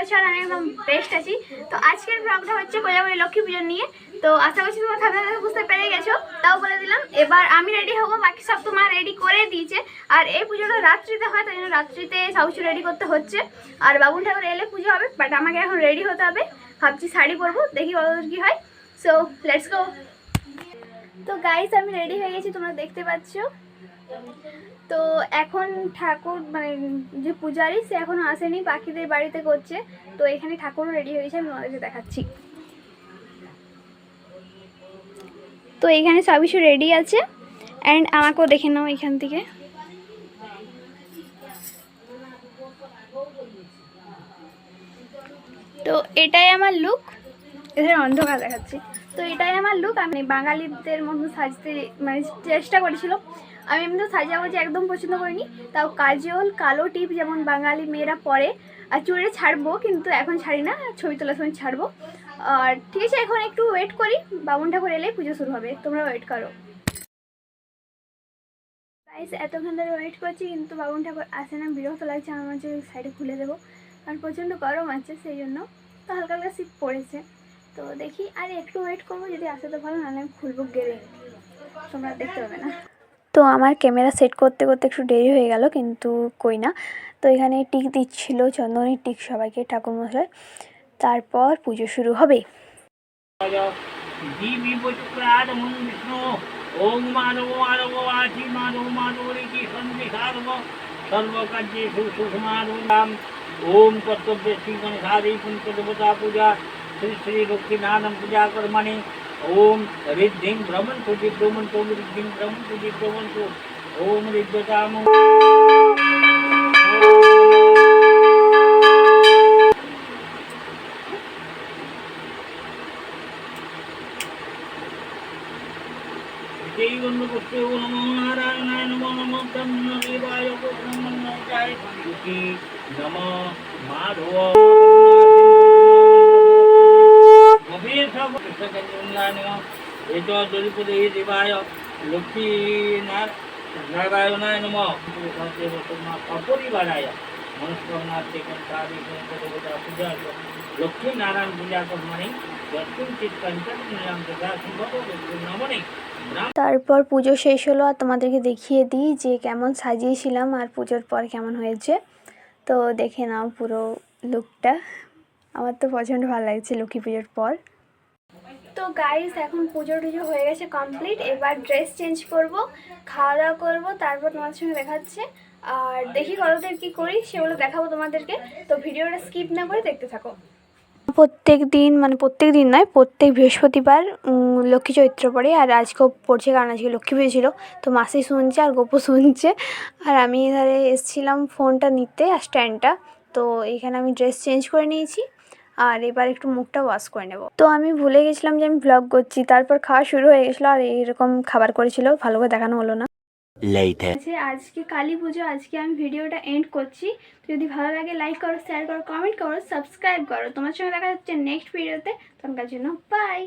আছো আর আমি একদম বেস্ট আছি। তো আজকের ব্লগটা হচ্ছে কোজাগরি লক্ষ্মী পুজো নিয়ে। তো আশা করছি তোমার থাকতে বুঝতে পেরে গেছো। তাও বলে দিলাম, এবার আমি রেডি হব, বাকি সব তোমার রেডি করে দিয়েছে। আর এই পুজোটা রাত্রিতে হয়, তাই জন্য রাত্রিতে কিছু রেডি করতে হচ্ছে। আর বাবুন ঠাকুর এলে পুজো হবে বাট আমাকে এখন রেডি হতে হবে। ভাবছি শাড়ি পরবো, দেখি কতদূর কী হয়। সো লেটস গো তো গাইস আমি রেডি হয়ে গেছি, তোমরা দেখতে পাচ্ছ। তো এখন ঠাকুর মানে যে পূজারি, সে এখনও আসেনি পাখিদের বাড়িতে করছে। তো এখানে ঠাকুরও রেডি হয়ে গেছে, আমি তোমাদেরকে দেখাচ্ছি। তো এখানে সব কিছু রেডি আছে। অ্যান্ড আমাকেও দেখে নাও এখান থেকে। তো এটাই আমার লুক এখানে অন্ধকার দেখাচ্ছে। তো এটাই আমার লুক আমি বাঙালিদের মতো সাজতে মানে চেষ্টা করেছিল। আমি এমনি সাজাগুজি একদম পছন্দ করিনি। তাও কাজল কালো টিপ যেমন বাঙালি মেয়েরা পরে। আর চুড়ে ছাড়বো কিন্তু এখন ছাড়ি না, ছবি তোলার সময় ছাড়বো। আর ঠিক আছে, এখন একটু ওয়েট করি। বামুন ঠাকুর এলেই পুজো শুরু হবে। তোমরা ওয়েট করো। গাইস এতক্ষণ ধরে ওয়েট করছি, কিন্তু বাবুন ঠাকুর আসে না। বিরক্ত লাগছে আমার যে সাইডে খুলে দেবো। কারণ প্রচণ্ড গরম আছে, সেই জন্য তো হালকা হালকা শীত পড়েছে। তো দেখি আর একটু ওয়েট করব যদি আসে তো ভালো নাহলে আমি খুলবো গ্যারেন্টি তোমরা দেখতে পাবে না। তো আমার ক্যামেরা সেট করতে করতে একটু দেরি হয়ে গেল কিন্তু কই না। তো এখানে টিক দিচ্ছিল চন্দনের টিক সবাইকে ঠাকুর মশাই তারপর পুজো শুরু হবে। ওম মানব মানব ওম কর্তব্যে শ্রী গণেশারী পূজা श्री श्री रुक्नाथम पूजा कर्मणि ओम रिद्धिं भ्रमण पूजित भ्रमण तो रिद्धिं भ्रमण पूजित भ्रमण ओम रिद्वताम माधव। তারপর পুজো শেষ হলো আর তোমাদেরকে দেখিয়ে দিই যে কেমন সাজিয়েছিলাম আর পুজোর পর কেমন হয়েছে। তো দেখে নাও পুরো লুকটা আমার তো প্রচণ্ড ভালো লাগছে লক্ষ্মী পুজোর পর। তো গাইস এখন পুজো টুজো হয়ে গেছে কমপ্লিট এবার ড্রেস চেঞ্জ করব, খাওয়া দাওয়া করব, তারপর তোমাদের সঙ্গে দেখাচ্ছে। আর দেখি কতদের কি করি, সেগুলো দেখাবো তোমাদেরকে। তো ভিডিওটা স্কিপ না করে দেখতে থাকো। প্রত্যেক দিন মানে প্রত্যেক দিন নয়, প্রত্যেক বৃহস্পতিবার লক্ষ্মী চৈত্র পড়ে। আর আজকেও পড়ছে কারণ আজকে লক্ষ্মী পুজো ছিল, তো মাসি শুনছে আর গপু শুনছে। আর আমি এধারে এসেছিলাম ফোনটা নিতে, আর স্ট্যান্ডটা তো এখানে আমি ড্রেস চেঞ্জ করে নিয়েছি। আর এবার একটু মুখটা ওয়াশ করে নেব। তো আমি ভুলে গেছিলাম যে আমি ব্লগ করছি তারপর খাওয়া শুরু হয়ে গেছিল আর এইরকম খাবার করেছিল ভালো করে দেখানো হলো না। Later. আজকে কালী পুজো আজকে আমি ভিডিওটা এন্ড করছি। যদি ভালো লাগে লাইক করো শেয়ার করো কমেন্ট করো সাবস্ক্রাইব করো। তোমার সঙ্গে দেখা যাচ্ছে নেক্সট ভিডিওতে তখনকার জন্য বাই